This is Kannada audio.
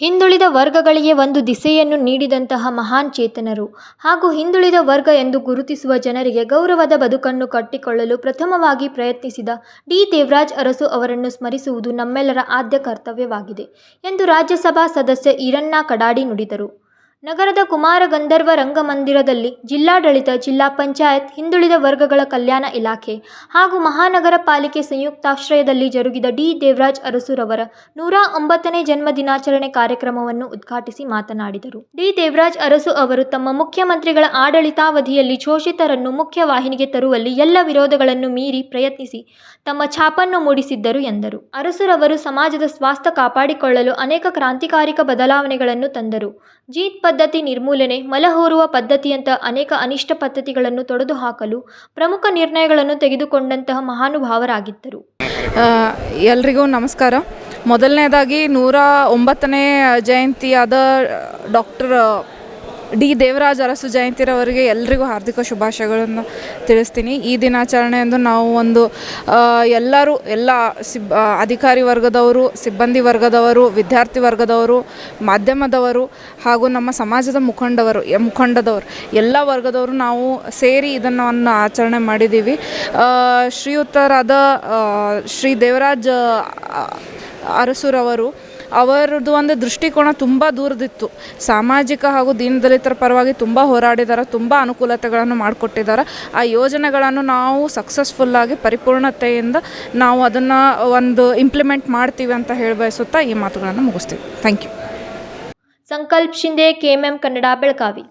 ಹಿಂದುಳಿದ ವರ್ಗಗಳಿಗೆ ಒಂದು ದಿಸೆಯನ್ನು ನೀಡಿದಂತಹ ಮಹಾನ್ ಚೇತನರು ಹಾಗೂ ಹಿಂದುಳಿದ ವರ್ಗ ಎಂದು ಗುರುತಿಸುವ ಜನರಿಗೆ ಗೌರವದ ಬದುಕನ್ನು ಕಟ್ಟಿಕೊಳ್ಳಲು ಪ್ರಥಮವಾಗಿ ಪ್ರಯತ್ನಿಸಿದ ಡಿ ದೇವರಾಜ್ ಅರಸು ಅವರನ್ನು ಸ್ಮರಿಸುವುದು ನಮ್ಮೆಲ್ಲರ ಆದ್ಯ ಕರ್ತವ್ಯವಾಗಿದೆ ಎಂದು ರಾಜ್ಯಸಭಾ ಸದಸ್ಯ ಈರಣ್ಣ ಕಡಾಡಿ ನುಡಿದರು. ನಗರದ ಕುಮಾರ ಗಂಧರ್ವ ರಂಗಮಂದಿರದಲ್ಲಿ ಜಿಲ್ಲಾಡಳಿತ, ಜಿಲ್ಲಾ ಪಂಚಾಯತ್, ಹಿಂದುಳಿದ ವರ್ಗಗಳ ಕಲ್ಯಾಣ ಇಲಾಖೆ ಹಾಗೂ ಮಹಾನಗರ ಪಾಲಿಕೆ ಸಂಯುಕ್ತಾಶ್ರಯದಲ್ಲಿ ಜರುಗಿದ ಡಿ ದೇವರಾಜ್ ಅರಸುರವರ ನೂರ ಒಂಬತ್ತನೇ ಜನ್ಮ ದಿನಾಚರಣೆ ಕಾರ್ಯಕ್ರಮವನ್ನು ಉದ್ಘಾಟಿಸಿ ಮಾತನಾಡಿದರು. ಡಿ ದೇವರಾಜ್ ಅರಸು ಅವರು ತಮ್ಮ ಮುಖ್ಯಮಂತ್ರಿಗಳ ಆಡಳಿತಾವಧಿಯಲ್ಲಿ ಶೋಷಿತರನ್ನು ಮುಖ್ಯ ವಾಹಿನಿಗೆ ತರುವಲ್ಲಿ ಎಲ್ಲ ವಿರೋಧಗಳನ್ನು ಮೀರಿ ಪ್ರಯತ್ನಿಸಿ ತಮ್ಮ ಛಾಪನ್ನು ಮೂಡಿಸಿದ್ದರು ಎಂದರು. ಅರಸುರವರು ಸಮಾಜದ ಸ್ವಾಸ್ಥ್ಯ ಕಾಪಾಡಿಕೊಳ್ಳಲು ಅನೇಕ ಕ್ರಾಂತಿಕಾರಿಕ ಬದಲಾವಣೆಗಳನ್ನು ತಂದರು. ಜೀತ್ ಪದ್ಧತಿ ನಿರ್ಮೂಲನೆ, ಮಲಹೋರುವ ಪದ್ಧತಿಯಂತ ಅನೇಕ ಅನಿಷ್ಟ ಪದ್ಧತಿಗಳನ್ನು ತೊಡೆದುಹಾಕಲು ಪ್ರಮುಖ ನಿರ್ಣಯಗಳನ್ನು ತೆಗೆದುಕೊಂಡಂತಹ ಮಹಾನುಭಾವರಾಗಿದ್ದರು. ಎಲ್ರಿಗೂ ನಮಸ್ಕಾರ ಮೊದಲನೇದಾಗಿ ನೂರ ಒಂಬತ್ತನೇ ಜಯಂತಿಯಾದ ಡಾಕ್ಟರ್ ಡಿ. ದೇವರಾಜ ಅರಸು ಜಯಂತಿರವರಿಗೆ ಎಲ್ರಿಗೂ ಹಾರ್ದಿಕ ಶುಭಾಶಯಗಳನ್ನು ತಿಳಿಸ್ತೀನಿ. ಈ ದಿನಾಚರಣೆಯಂದು ನಾವು ಒಂದು ಎಲ್ಲರೂ, ಎಲ್ಲ ಸಿಬ್ ಅಧಿಕಾರಿ ವರ್ಗದವರು, ಸಿಬ್ಬಂದಿ ವರ್ಗದವರು, ವಿದ್ಯಾರ್ಥಿ ವರ್ಗದವರು, ಮಾಧ್ಯಮದವರು ಹಾಗೂ ನಮ್ಮ ಸಮಾಜದ ಮುಖಂಡವರು ಮುಖಂಡದವರು, ಎಲ್ಲ ವರ್ಗದವರು ನಾವು ಸೇರಿ ಇದನ್ನು ಆಚರಣೆ ಮಾಡಿದ್ದೀವಿ. ಶ್ರೀಯುತರಾದ ಶ್ರೀ ದೇವರಾಜ ಅರಸುರವರು ಅವರದ್ದು ಒಂದು ದೃಷ್ಟಿಕೋನ ತುಂಬ ದೂರದಿತ್ತು. ಸಾಮಾಜಿಕ ಹಾಗೂ ದೀನದಲಿತರ ಪರವಾಗಿ ತುಂಬ ಹೋರಾಡಿದ್ದಾರೆ ತುಂಬ ಅನುಕೂಲತೆಗಳನ್ನು ಮಾಡಿಕೊಟ್ಟಿದ್ದಾರೆ ಆ ಯೋಜನೆಗಳನ್ನು ನಾವು ಸಕ್ಸಸ್ಫುಲ್ಲಾಗಿ ಪರಿಪೂರ್ಣತೆಯಿಂದ ನಾವು ಅದನ್ನು ಒಂದು ಇಂಪ್ಲಿಮೆಂಟ್ ಮಾಡ್ತೀವಿ ಅಂತ ಹೇಳಿ ಬಯಸುತ್ತಾ ಈ ಮಾತುಗಳನ್ನು ಮುಗಿಸ್ತೀವಿ. Thank you Sankalp Shinde, KMM Kannada Belagavi.